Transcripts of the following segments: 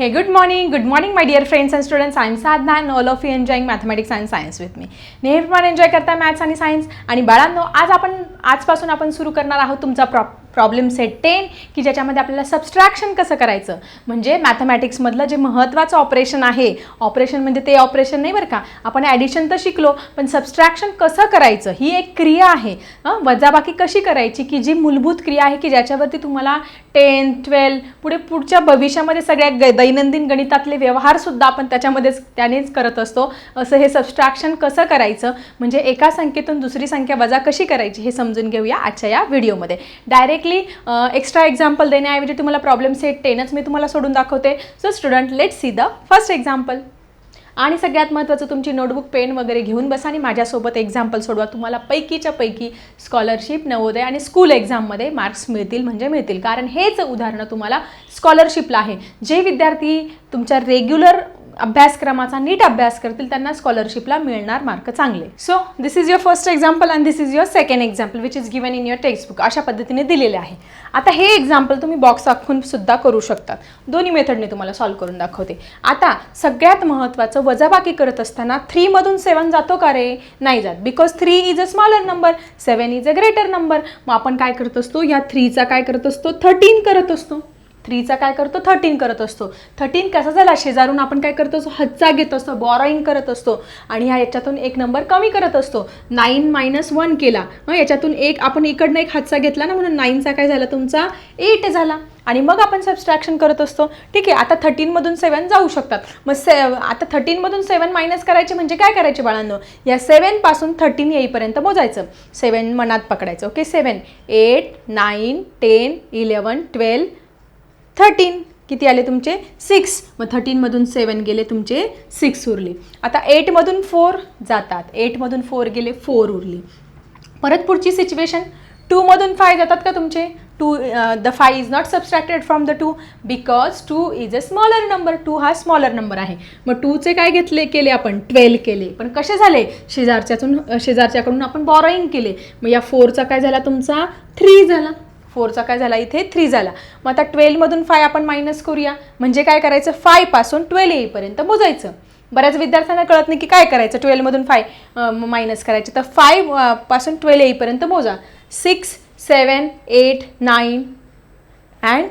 Hey good morning good morning my dear friends and students I am Sadhana and all of you enjoying mathematics and science with me नेहमी पण enjoy करताय maths आणि science आणि बाळांनो आज आपण आजपासून आपण सुरू करणार आहोत तुमचा प्रॉप प्रॉब्लेम सेट टेन की ज्याच्यामध्ये आपल्याला सबस्ट्रॅक्शन कसं करायचं? म्हणजे मॅथमॅटिक्समधलं जे महत्त्वाचं ऑपरेशन आहे ऑपरेशन म्हणजे ते ऑपरेशन नाही बरं का? आपण ॲडिशन तर शिकलो पण सबस्ट्रॅक्शन कसं करायचं? ही एक क्रिया आहे. वजाबाकी कशी करायची? की जी मूलभूत क्रिया आहे की ज्याच्यावरती तुम्हाला टेन ट्वेल्व पुढे पुढच्या भविष्यामध्ये सगळ्या ग दैनंदिन गणितातले व्यवहारसुद्धा आपण त्याच्यामध्येच त्यानेच करत असतो. असं हे सबस्ट्रॅक्शन कसं करायचं? म्हणजे एका संख्येतून दुसरी संख्या वजा कशी करायची? हे समजून घेऊया आजच्या या व्हिडिओमध्ये डायरेक्ट डायरेक्टली एक्स्ट्रा एक्झाम्पल देण्याऐवजी तुम्हाला प्रॉब्लेम सेट टेनच मी तुम्हाला सोडून दाखवते. So student let see the first example आणि सगळ्यात महत्त्वाचं तुमची नोटबुक पेन वगैरे घेऊन बसा आणि माझ्यासोबत एक्झाम्पल सोडवा. तुम्हाला पैकीच्या पैकी स्कॉलरशिप नवोदय आणि स्कूल एक्झाममध्ये मार्क्स मिळतील म्हणजे मिळतील. कारण हेच उदाहरणं तुम्हाला स्कॉलरशिपला आहे. जे विद्यार्थी तुमच्या रेग्युलर अभ्यासक्रमाचा नीट अभ्यास करतील त्यांना स्कॉलरशिपला मिळणार मार्क चांगले. So this is your first example and this is your second example which is given in your textbook अशा पद्धतीने दिलेले आहे. आता हे एक्झाम्पल तुम्ही बॉक्स आखून सुद्धा करू शकतात. दोन्ही मेथडने तुम्हाला सॉल्व्ह करून दाखवते. आता सगळ्यात महत्त्वाचं वजाबाकी करत असताना थ्रीमधून सेवन जातो का रे? नाही जात. Because three is a smaller number seven is a greater number मग आपण काय करत असतो? या थ्रीचा काय करत असतो? थर्टीन करत असतो. थ्रीचा काय करतो? थर्टीन करत असतो. थर्टीन कसा झाला? शेजारून आपण काय करत असतो? हच्चा घेत असतो बॉरोईंग करत असतो. आणि ह्या याच्यातून एक नंबर कमी करत असतो. नाईन मायनस वन केला. मग याच्यातून एक आपण इकडनं एक हातचा घेतला ना? म्हणून नाईनचा काय झाला तुमचा? एट झाला. आणि मग आपण सबस्ट्रॅक्शन करत असतो. ठीक आहे आता थर्टीनमधून सेवन जाऊ शकतात. मग से आता थर्टीनमधून सेवन मायनस करायचे म्हणजे काय करायचे बाळांनो? या सेवनपासून थर्टीन येईपर्यंत मोजायचं. सेवन मनात पकडायचं. Okay seven eight nine ten eleven twelve thirteen. किती आले तुमचे? सिक्स. मग थर्टीनमधून सेवन गेले तुमचे सिक्स उरले. आता एटमधून फोर जातात. एटमधून फोर गेले फोर उरले. परत पुढची सिच्युएशन. टूमधून फाय जातात का तुमचे? Two the five is not subtracted from the two because two is a smaller number two हा स्मॉलर नंबर आहे. मग टूचे काय घेतले केले आपण? ट्वेल्व केले. पण कसे झाले? शेजारच्यातून शेजारच्याकडून आपण बॉरोईंग केले. मग या फोरचा काय झाला तुमचा? थ्री झाला. फोरचा काय झाला? इथे थ्री झाला. मग आता ट्वेल्वमधून फाय आपण मायनस करूया. म्हणजे काय करायचं? फायपासून ट्वेल्व येईपर्यंत मोजायचं. बऱ्याच विद्यार्थ्यांना कळत नाही की काय करायचं? ट्वेल्वमधून फाय मायनस करायचे. तर फायपासून ट्वेल्व येईपर्यंत मोजा. Six seven eight nine and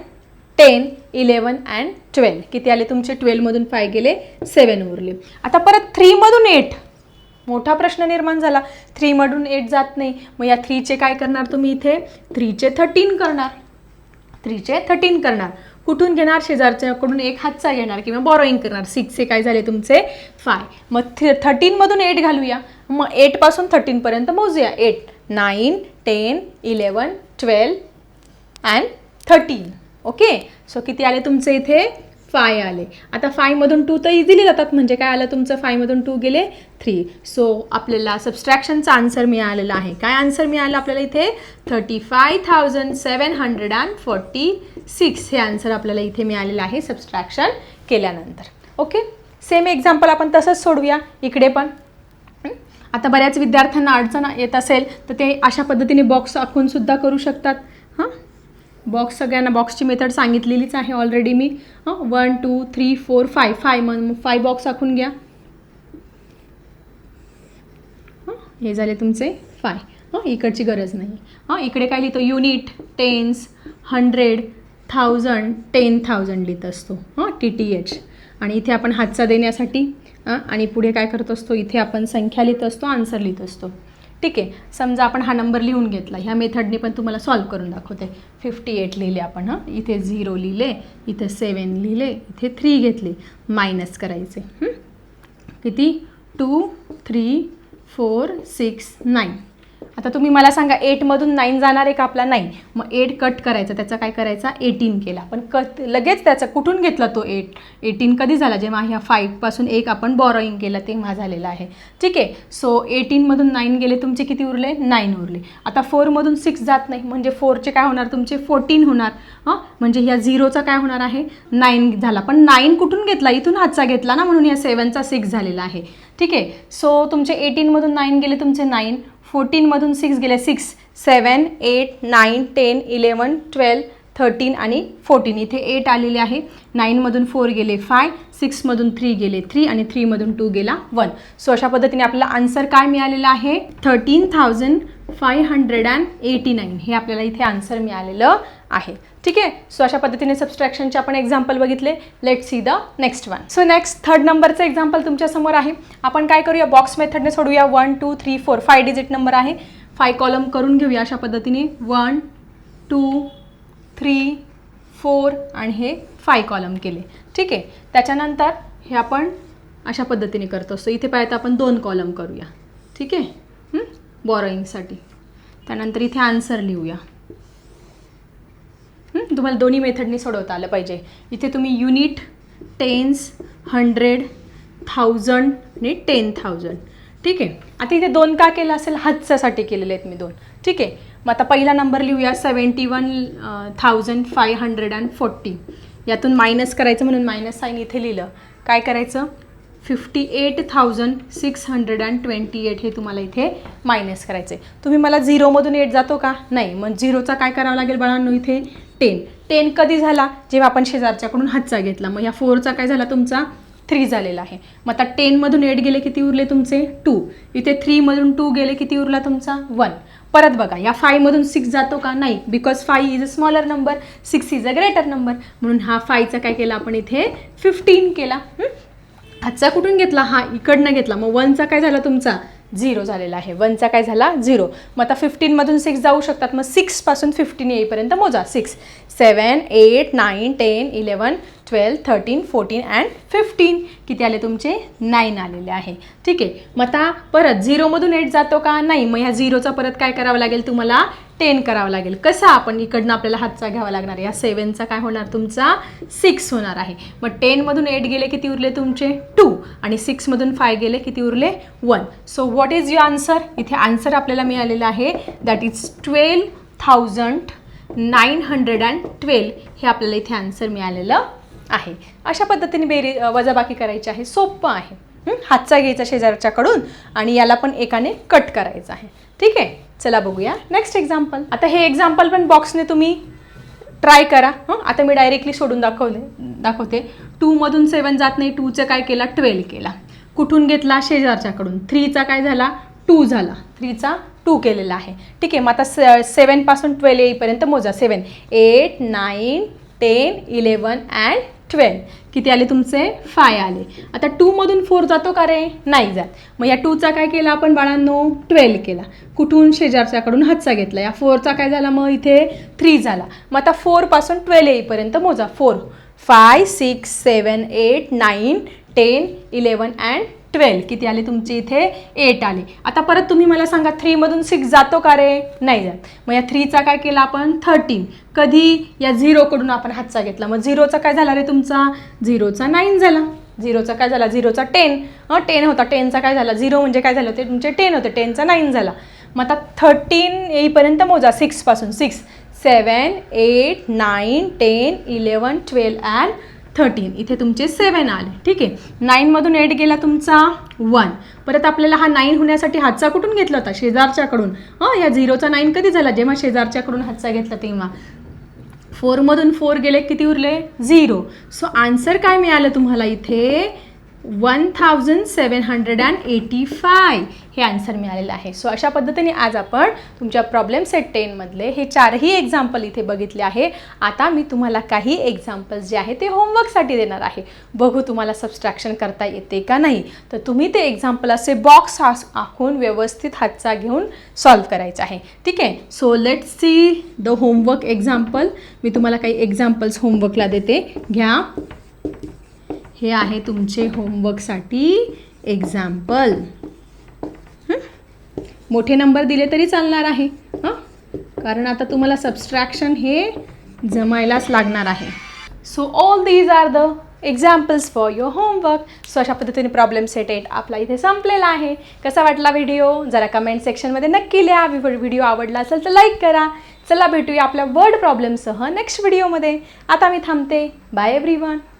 ten eleven and twelve किती आले तुमचे? ट्वेल्वमधून फाय गेले सेवन उरले. आता परत थ्रीमधून एट मोठा प्रश्न निर्माण झाला. थ्रीमधून एट जात नाही. मग या थ्रीचे काय करणार तुम्ही इथे? थ्रीचे थर्टीन करणार. थ्रीचे थर्टीन करणार. कुठून घेणार? शेजारच्याकडून एक हातचा घेणार किंवा बॉरोईंग करणार? सिक्सचे काय झाले तुमचे? फाय मग थ्री थर्टीनमधून एट घालूया. मग एटपासून थर्टीनपर्यंत मोजूया. Eight nine ten eleven twelve and thirteen okay so किती आले तुमचे इथे? फाय आले. आता फायमधून टू तर इझिली जातात. म्हणजे काय आलं? तुमचं फायमधून टू गेले थ्री सो आपल्याला सबस्ट्रॅक्शनचा आन्सर मिळालेला आहे. काय आन्सर मिळालं आपल्याला इथे? Thirty five thousand seven hundred and forty six हे आन्सर आपल्याला इथे मिळालेलं आहे सबस्ट्रॅक्शन केल्यानंतर. ओके सेम एक्झाम्पल आपण तसंच सोडूया. इकडे पण. आता बऱ्याच विद्यार्थ्यांना अडचण येत असेल तर ते अशा पद्धतीने बॉक्स आखून सुद्धा करू शकतात. बॉक्स सगळ्यांना बॉक्सची मेथड सांगितलेलीच आहे ऑलरेडी मी. हां one two three four five five मग फाय बॉक्स आखून घ्या. हे झाले तुमचे फाय हां इकडची गरज नाही. हां इकडे काय लिहितो? Unit tens hundred thousand ten thousand लिहित असतो. हां टी टी एच आणि इथे आपण हातचा देण्यासाठी आणि पुढे काय करत असतो? इथे आपण संख्या लिहित असतो आन्सर लिहित असतो. ठीक आहे. समजा आपण हा नंबर लिहून घेतला. ह्या मेथडने पण तुम्हाला सॉल्व करून दाखवते. फिफ्टी एट लिहिले आपण हां. इथे झिरो लिहिले इथे सेवन लिहिले इथे थ्री घेतले. मायनस करायचे किती? Two three four six nine आता तुम्ही मला सांगा एटमधून नाईन जाणार आहे का आपला नाही. मग एट कट करायचा त्याचा काय करायचा? एटीन केला. पण कट लगेच त्याचा कुठून घेतला तो एट एटीन कधी झाला? जेव्हा ह्या फाईव्हपासून एक आपण बॉरोईंग केलं तेव्हा झालेला आहे. ठीक आहे? सो एटीनमधून नाईन गेले तुमचे किती उरले? नाईन उरले. आता फोरमधून सिक्स जात नाही. म्हणजे फोरचे काय होणार तुमचे? फोर्टीन होणार. हां? म्हणजे ह्या झिरोचा काय होणार आहे? नाईन झाला. पण नाईन कुठून घेतला? इथून हातचा घेतला ना म्हणून या सेवनचा सिक्स झालेला आहे. ठीक आहे. सो तुमचे एटीनमधून नाईन गेले तुमचे नाईन फोर्टीनमधून सिक्स गेले six seven eight nine ten eleven twelve thirteen आणि फोर्टीन इथे एट आलेले आहे. नाईनमधून फोर गेले फाय सिक्समधून थ्री गेले थ्री आणि थ्रीमधून टू गेला वन सो अशा पद्धतीने आपल्याला आन्सर काय मिळालेलं आहे? Thirteen thousand five hundred and eighty nine हे आपल्याला इथे आन्सर मिळालेलं आहे. ठीक आहे? सो अशा पद्धतीने सबस्ट्रॅक्शनचे आपण एक्झाम्पल बघितले. Let see the next one so next third नंबरचं एक्झाम्पल तुमच्यासमोर आहे. आपण काय करूया? बॉक्स मेथडने सोडूया. One two three four five digit number आहे. फाय कॉलम करून घेऊया अशा पद्धतीने. वन टू थ्री फोर आणि हे फाय कॉलम केले. ठीक आहे? त्याच्यानंतर हे आपण अशा पद्धतीने करतो. सो इथे पाहिजे तर आपण दोन कॉलम करूया. ठीक आहे? बॉरोईंगसाठी त्यानंतर इथे आन्सर लिहूया. तुम्हाला दोन्ही मेथडनी सोडवता आलं पाहिजे. इथे तुम्ही युनिट टेन्स हंड्रेड थाउजंड आणि टेन थाउजंड ठीक आहे? आता इथे दोन का केलं असेल? हातच्यासाठी केलेले आहेत मी दोन. ठीक आहे? मग आता पहिला नंबर लिहूया seventy one thousand five hundred and forty यातून मायनस करायचं म्हणून मायनस साईन इथे लिहिलं. काय करायचं? Fifty eight thousand six hundred and twenty eight हे तुम्हाला इथे मायनस करायचं आहे तुम्ही मला झिरोमधून एट जातो का? नाही मग झिरोचा काय करावं लागेल बाळांनो इथे? टेन टेन कधी झाला? जेव्हा आपण शेजारच्याकडून हातचा घेतला. मग या फोरचा काय झाला तुमचा? थ्री झालेला आहे. मग आता टेनमधून एट गेले किती उरले तुमचे? टू इथे थ्रीमधून टू गेले किती उरला तुमचा? वन परत बघा या फायमधून सिक्स जातो का? नाही because five is a smaller number six is a greater number म्हणून हा फायचा काय केला आपण इथे? फिफ्टीन केला. आजचा कुठून घेतला? हा इकडनं घेतला. मग वनचा काय झाला तुमचा? झिरो झालेला आहे. वनचा काय झाला? झिरो. मग आता फिफ्टीनमधून सिक्स जाऊ शकतात. मग सिक्सपासून फिफ्टीन येईपर्यंत मोजा. Six seven eight nine ten eleven twelve thirteen fourteen and fifteen किती आले तुमचे? नाईन आलेले आहे. ठीक आहे. मग आता परत झिरोमधून एट जातो का? नाही. मग ह्या झिरोचा परत काय करावं लागेल? तुम्हाला टेन करावं लागेल. कसा आपण इकडनं आपल्याला हातचा घ्यावा लागणार आहे? या सेवनचा काय होणार? तुमचा सिक्स होणार आहे. मग टेनमधून एट गेले किती उरले तुमचे? टू आणि सिक्समधून फाय गेले किती उरले? One so what is your answer इथे आन्सर आपल्याला मिळालेला आहे. That is twelve thousand nine hundred and twelve हे आपल्याला इथे आन्सर मिळालेलं आहे. अशा पद्धतीने बेरी वजाबाकी करायची आहे. सोपं आहे. हातचा घ्यायचा शेजारच्याकडून आणि याला पण एकाने कट करायचं आहे. ठीक आहे? चला बघूया. नेक्स्ट एक्झाम्पल आता हे एक्झाम्पल पण बॉक्सने तुम्ही ट्राय करा. हं? आता मी डायरेक्टली सोडून दाखवले दाखवते. टूमधून सेवन जात नाही. टूचं काय केला? ट्वेल्व केला. कुठून घेतला? शेजारच्याकडून. थ्रीचा काय झाला? टू झाला. थ्रीचा टू केलेला आहे. ठीक आहे? मग आता से सेवनपासून ट्वेल्व येईपर्यंत मोजा. Seven eight nine ten eleven and twelve किती आले तुमचे? फाय आले. आता टूमधून फोर जातो का रे? नाही जात. मग या टूचा काय केला आपण बाळांनो? ट्वेल्व केला. कुठून? शेजारच्याकडून हातचा घेतला. या फोरचा काय झाला? मग इथे थ्री झाला. मग आता फोरपासून ट्वेल्व येईपर्यंत मोजा. Four five six seven eight nine ten eleven and twelve किती आले तुमचे इथे? एट आले. आता परत तुम्ही मला सांगा थ्रीमधून सिक्स जातो का रे? नाही जात. मग या थ्रीचा काय केला आपण? थर्टीन कधी? या झिरोकडून आपण हातचा घेतला. मग झिरोचा काय झाला रे तुमचा? झिरोचा नाईन झाला. झिरोचा काय झाला? झिरोचा टेन टेन होता. टेनचा काय झाला? झिरो म्हणजे काय झालं? ते तुमचे टेन होते. टेनचा नाईन झाला. मग आता थर्टीन येईपर्यंत मोजा. सिक्सपासून six seven eight nine ten eleven twelve and thirteen इथे तुमचे सेवन आले. ठीक आहे? नाईनमधून एट गेला तुमचा वन परत आपल्याला हा नाईन होण्यासाठी हातचा कुठून घेतला होता? शेजारच्याकडून. हां या झिरोचा नाईन कधी झाला? जेव्हा शेजारच्याकडून हातचा घेतला तेव्हा. फोरमधून फोर गेले किती उरले? झिरो सो आन्सर काय मिळालं तुम्हाला इथे? One thousand seven hundred and eighty five हे आन्सर मिळालेलं आहे. सो अशा पद्धतीने आज आपण तुमच्या प्रॉब्लेम सेट टेनमधले हे चारही एक्झाम्पल इथे बघितले आहे. आता मी तुम्हाला काही एक्झाम्पल्स जे आहे ते होमवर्कसाठी देणार आहे. बघू तुम्हाला सबस्ट्रॅक्शन करता येते का नाही. तर तुम्ही ते एक्झाम्पल असे बॉक्स आखून व्यवस्थित हातचा घेऊन सॉल्व करायचं आहे. ठीक आहे? So let see the homework example मी तुम्हाला काही एक्झाम्पल्स होमवर्कला देते. घ्या. हे आहे तुमचे होमवर्कसाठी एक्झाम्पल मोठे नंबर दिले तरी चालणार आहे. हां? कारण आता तुम्हाला सबस्ट्रॅक्शन हे जमायलाच लागणार आहे. So all these are the examples for your homework so अशा पद्धतीने प्रॉब्लेम सेट एट आपला इथे संपलेला आहे. कसा वाटला व्हिडिओ जरा कमेंट सेक्शनमध्ये नक्की लिहा. व्हिडिओ आवडला असेल तर लाईक करा. चला भेटूया आपल्या वर्ड प्रॉब्लेमसह नेक्स्ट व्हिडिओमध्ये आता मी थांबते. Bye every one